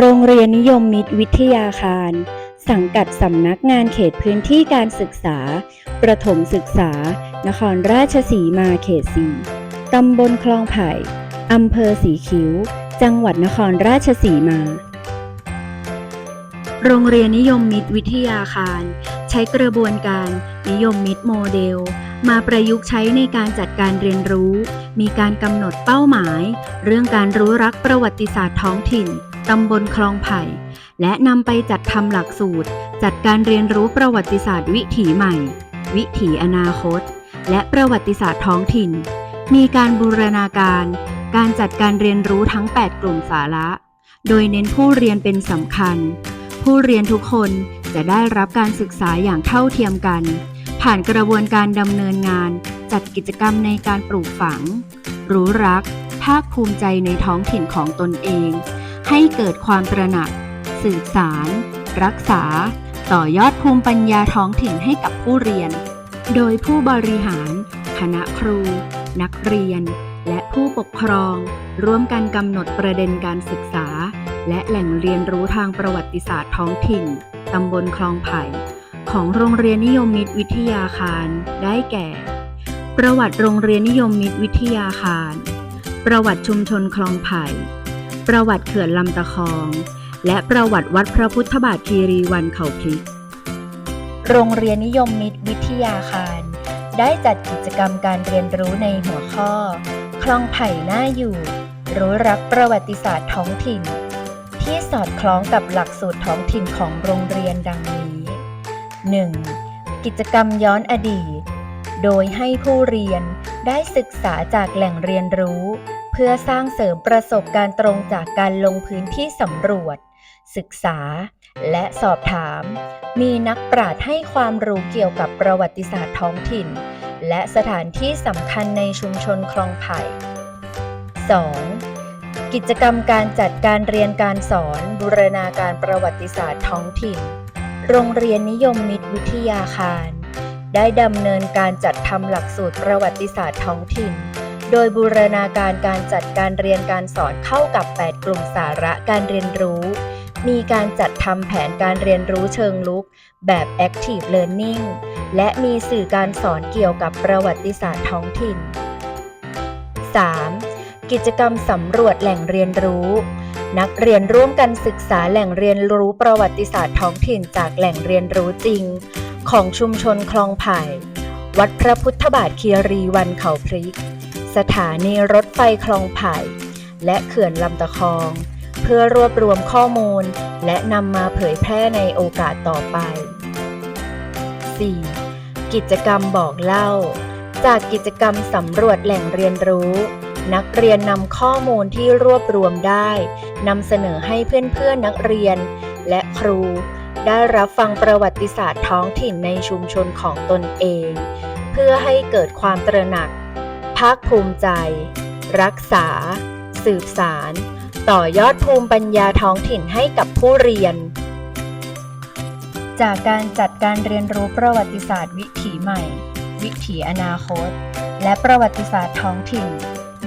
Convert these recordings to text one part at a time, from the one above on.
โรงเรียนนิยมมิตรวิทยาคาร สังกัดสำนักงานเขตพื้นที่การศึกษา ประถมศึกษา นครราชสีมาเขตสีตำบลคลองไผ่อำเภอสีคิ้ว จังหวัดนครราชสีมา โรงเรียนนิยมมิตรวิทยาคาร ใช้กระบวนการนิยมมิตรโมเดล มาประยุกต์ใช้ในการจัดการเรียนรู้ มีการกำหนดเป้าหมาย เรื่องการรู้รักประวัติศาสตร์ท้องถิ่น ตำบลคลองไผ่ และนำไปจัดทำหลักสูตร จัดการเรียนรู้ประวัติศาสตร์วิถีใหม่ วิถีอนาคต และประวัติศาสตร์ท้องถิ่น มีการบูรณาการ การจัดการเรียนรู้ทั้ง 8 กลุ่มสาระ โดยเน้นผู้เรียนเป็นสำคัญ ผู้เรียนทุกคนจะได้รับการศึกษาอย่างเท่าเทียมกัน ผ่านกระบวนการดำเนินงาน จัดกิจกรรมในการปลูกฝัง รู้รักภาคภูมิใจในท้องถิ่นของตนเอง ให้เกิดความตระหนัก สืบสาร รักษา ต่อยอดภูมิปัญญาท้องถิ่นให้กับผู้เรียน โดยผู้บริหาร คณะครู นักเรียน และผู้ปกครอง ร่วมกันกำหนดประเด็นการศึกษา และแหล่งเรียนรู้ทางประวัติศาสตร์ท้องถิ่นตำบลคลองไผ่ ของโรงเรียนนิยมมิตรวิทยาคาร ได้แก่ ประวัติโรงเรียนนิยมมิตรวิทยาคาร ประวัติชุมชนคลองไผ่ ประวัติเขื่อนลำตะคอง และประวัติวัดพระพุทธบาทคีรีวันเขาพลิก โรงเรียนนิยมมิตรวิทยาคาร ได้จัดกิจกรรมการเรียนรู้ในหัวข้อ คลองไผ่หน่าอยู่ รู้รักประวัติศาสตร์ท้องถิ่น ที่สอดคล้องกับหลักสูตรท้องถิ่นของโรงเรียนดังนี้ 1. กิจกรรมย้อนอดีต โดยให้ผู้เรียนได้ศึกษาจากแหล่งเรียนรู้ พื่อสร้างเสริมประสบการณ์ตรงจากการลงพื้นที่สำรวจ ศึกษา และสอบถาม มีนักปราชญ์ให้ความรู้เกี่ยวกับประวัติศาสตร์ท้องถิ่น และสถานที่สำคัญในชุมชนคลองไผ่ 2. กิจกรรมการจัดการเรียนการสอนบูรณาการประวัติศาสตร์ท้องถิ่น โรงเรียนนิยมมิตรวิทยาคาร ได้ดำเนินการจัดทำหลักสูตรประวัติศาสตร์ท้องถิ่น โดยบูรณาการการจัดการเรียนการสอนเข้ากับ 8 กลุ่มสาระการเรียนรู้ มีการจัดทำแผนการเรียนรู้เชิงลุก แบบ Active Learning และมีสื่อการสอนเกี่ยวกับประวัติศาสตร์ท้องถิ่น 3. กิจกรรมสำรวจแหล่งเรียนรู้ นักเรียนร่วมกันศึกษาแหล่งเรียนรู้ประวัติศาสตร์ท้องถิ่นจากแหล่งเรียนรู้จริง ของชุมชนคลองไผ่ วัดพระพุทธบาทเคียรีวันเขาพริก สถานีรถไฟคลองไผ่ และเขื่อนลำตะคอง เพื่อรวบรวมข้อมูล และนำมาเผยแพร่ในโอกาสต่อไป 4. กิจกรรมบอกเล่า จากกิจกรรมสำรวจแหล่งเรียนรู้ นักเรียนนำข้อมูลที่รวบรวมได้นำเสนอให้เพื่อนๆนักเรียน และครู ได้รับฟังประวัติศาสตร์ท้องถิ่นในชุมชนของตนเอง เพื่อให้เกิดความตระหนัก ภาคภูมิใจ รักษา สืบสาร ต่อยอดภูมิปัญญาท้องถิ่นให้กับผู้เรียน จากการจัดการเรียนรู้ประวัติศาสตร์วิถีใหม่ วิถีอนาคต และประวัติศาสตร์ท้องถิ่น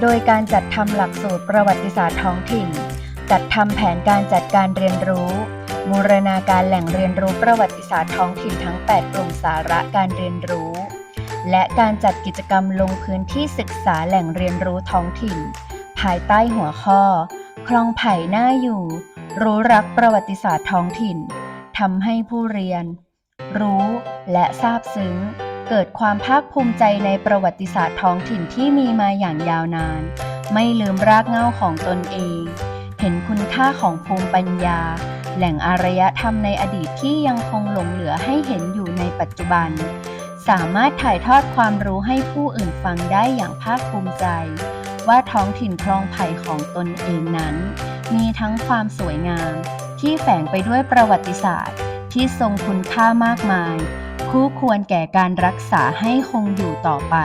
โดยการจัดทำหลักสูตรประวัติศาสตร์ท้องถิ่น จัดทำแผนการจัดการเรียนรู้บูรณาการแหล่งเรียนรู้ประวัติศาสตร์ท้องถิ่นทั้ง 8 กลุ่มสาระการเรียนรู้ และการจัดกิจกรรมลงพื้นที่ศึกษาแหล่งเรียนรู้ท้องถิ่น ภายใต้หัวข้อ คลองไผ่หน่าอยู่ รู้รักประวัติศาสตร์ท้องถิ่นทำให้ผู้เรียน รู้และซาบซึ้ง เกิดความภาคภูมิใจในประวัติศาสตร์ท้องถิ่นที่มีมาอย่างยาวนาน ไม่ลืมรากเหง้าของตนเอง เห็นคุณค่าของภูมิปัญญา แหล่งอารยธรรมในอดีตที่ยังคงหลงเหลือให้เห็นอยู่ในปัจจุบัน สามารถถ่ายทอดความรู้ให้ผู้อื่นฟังได้อย่างภาคภูมิใจ ว่าท้องถิ่นคลองไผ่ของตนเองนั้น มีทั้งความสวยงาม ที่แฝงไปด้วยประวัติศาสตร์ ที่ทรงคุณค่ามากมาย คู่ควรแก่การรักษาให้คงอยู่ต่อไป